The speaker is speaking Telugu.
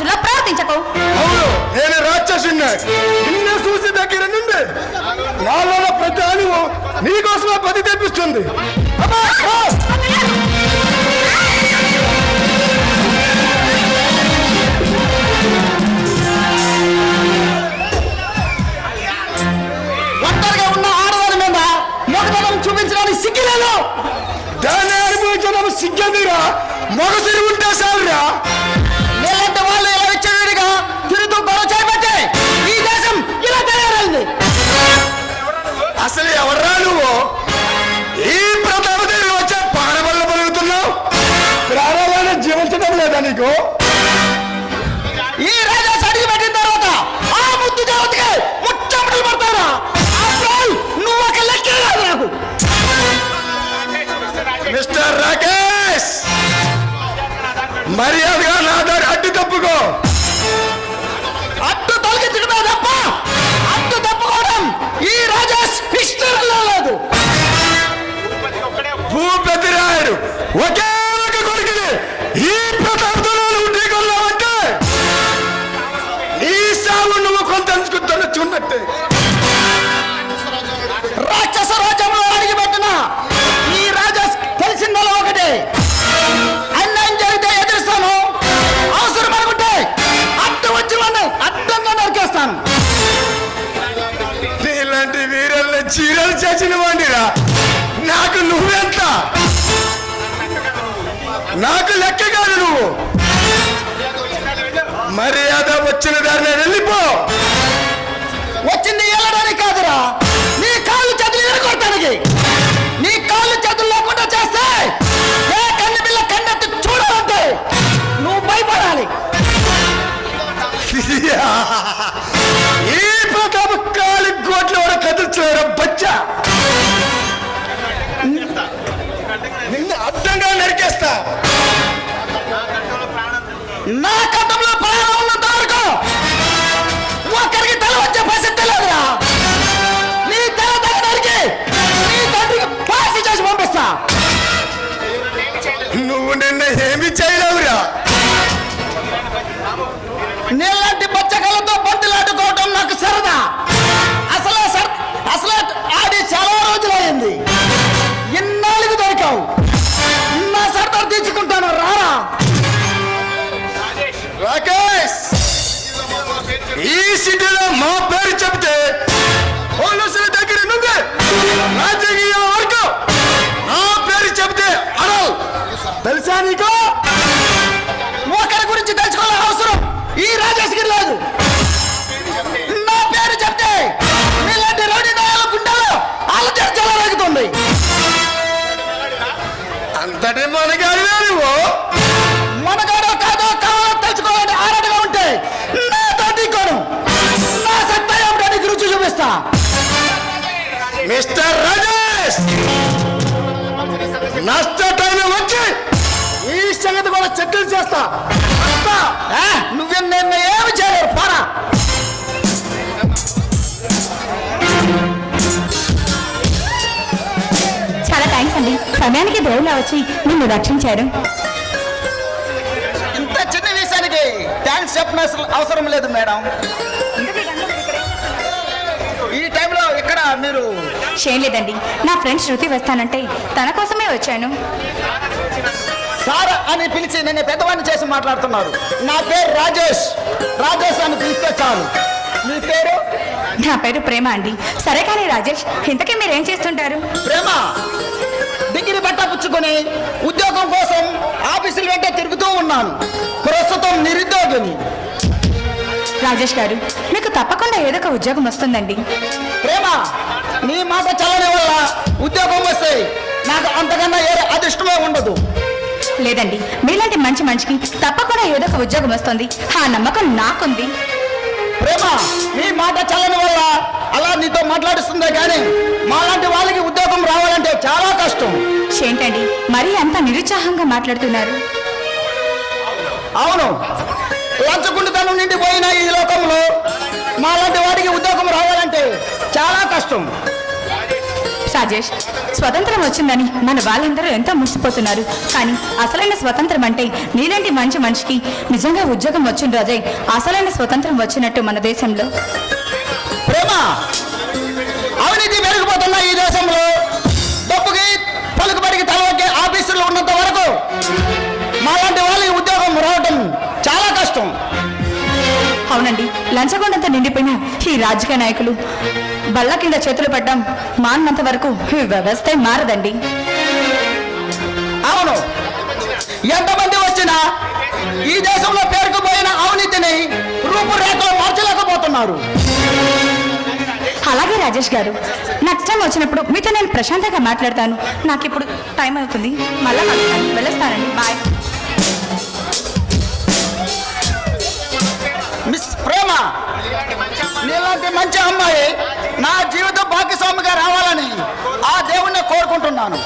రాక్షసులా ప్రవర్తించకు. అవును నేను రాక్షసుని నిన్ను చూసి దగ్గర నుండి నాలో ప్రతి అణువు నీకోసమే పది తెప్పిస్తుంది. అబ్బా, ఒంటరిగా ఉన్న ఆడవారి మీద మొగతనం చూపించడానికి సిగ్గులేదు. దాన్ని అనుభవించడం సిగ్గందిరా. మగసిరి ఉంటే చాలురా. మర్యాదగా నా దారి అడ్డు తప్పుకో. అడ్డు తొలగించడమే తప్ప అడ్డు తప్పుకోవడం ఈ రాజేష్ హిస్టరీలో లేదు. భూపతి రాయుడు ఒకే చీరలు చచ్చిన వాడిరా నాకు నువ్వెంత? నాకు లెక్క కాదు నువ్వు. మర్యాద వచ్చిన దారిని వెళ్ళిపో. వచ్చింది వెళ్ళడానికి కాదురా. నీ కాళ్ళు చేతులు కొట్టడానికి సిటీలో మా పేరు చెప్తే పోలీసుల దగ్గర నుండి రాజకీయ వరకు నా పేరు చెప్తే అడవు. తెలుసా నీకు? ఒకరి గురించి తెలుసుకోవాలని అవసరం ఈ రాజేష్కి లేదు. నా పేరు చెప్తే నీలాంటి రౌడీ నాయాల గుండెలో ఆలోచన చాలా రేగుతుంది అంతటి మనకి నువ్వు. నష్ట టైం వచ్చి ఈ సంగతి కూడా చెక్కులు చేస్తా. నువ్వు నిన్న ఏమి చేయలేరు? పారా. చాలా థ్యాంక్స్ అండి. సమయానికి దేవుళ్ళ వచ్చి నిన్ను రక్షించారు. ఇంత చిన్న విషయానికి థ్యాంక్స్ చెప్పిన అవసరం లేదు మేడం. మీరు? లేదండి. నా ఫ్రెండ్ శృతి వస్తానంటే తన కోసమే వచ్చాను. సార్ అని పిలిచి నేను పెద్దవాడిని చేసి మాట్లాడుతున్నారు. నా పేరు రాజేష్. రాజేష్ అని పిలిస్తే చాలు. మీ పేరు? నా పేరు ప్రేమ అండి. సరే కానీ రాజేష్ ఇంతకీ మీరేం చేస్తుంటారు? ప్రేమ? డిగ్రీ పుచ్చుకొని ఉద్యోగం కోసం ఆఫీసుల వెంట తిరుగుతూ ఉన్నాను. ప్రస్తుతం నిరుద్యోగిని. రాజేష్ గారు మీకు తప్పకుండా ఏదో ఒక ఉద్యోగం వస్తుందండి. ప్రేమ నీ మాట చల్లని వల్ల ఉద్యోగం వస్తే నాకు అంతకన్నా ఏ అదృష్టమే ఉండదు. లేదండి మీలాంటి మంచి మనిషికి తప్పకుండా ఏదో ఒక ఉద్యోగం వస్తుంది. ఆ నమ్మకం నాకుంది. ప్రేమ నీ మాట చల్లని వల్ల అలా నీతో మాట్లాడిస్తుందే కానీ మాలాంటి వాళ్ళకి ఉద్యోగం రావాలంటే చాలా కష్టం. ఏంటండి మరీ అంత నిరుత్సాహంగా మాట్లాడుతున్నారు? అవును లంచగుండితనం నుండి పోయిన ఈ లోకంలో మాలాంటి వాడికి ఉద్యోగం రావాలంటే చాలా కష్టం. రాజేష్ స్వతంత్రం వచ్చిందని మన వాళ్ళందరూ ఎంతో మురిసిపోతున్నారు. కానీ అసలైన స్వతంత్రం అంటే నీలాంటి మంచి మనిషికి నిజంగా ఉద్యోగం వచ్చిన రోజే అసలైన స్వతంత్రం వచ్చినట్టు మన దేశంలో. ప్రేమ అవినీతి లంచగొండంతో నిండిపోయిన ఈ రాజకీయ నాయకులు. బల్ల కింద చేతులు పడ్డం మాన్నంత వరకు ఈ వ్యవస్థే మారదండి. అవును. ఎంతమంది వచ్చినా ఈ దేశంలో పేరుకుపోయిన అవినీతిని రూపురేఖలు మార్చలేకపోతున్నారు. అలాగే రాజేష్ గారు నాకు టైం వచ్చినప్పుడు మీతో నేను ప్రశాంతంగా మాట్లాడతాను. నాకు ఇప్పుడు టైం అవుతుంది. మళ్ళా వెళ్ళొస్తానండి. బాయ్. నీలాంటి మంచి అమ్మాయి నా జీవిత భాగ్యస్వామిగా రావాలని ఆ దేవుణ్ణి కోరుకుంటున్నాను.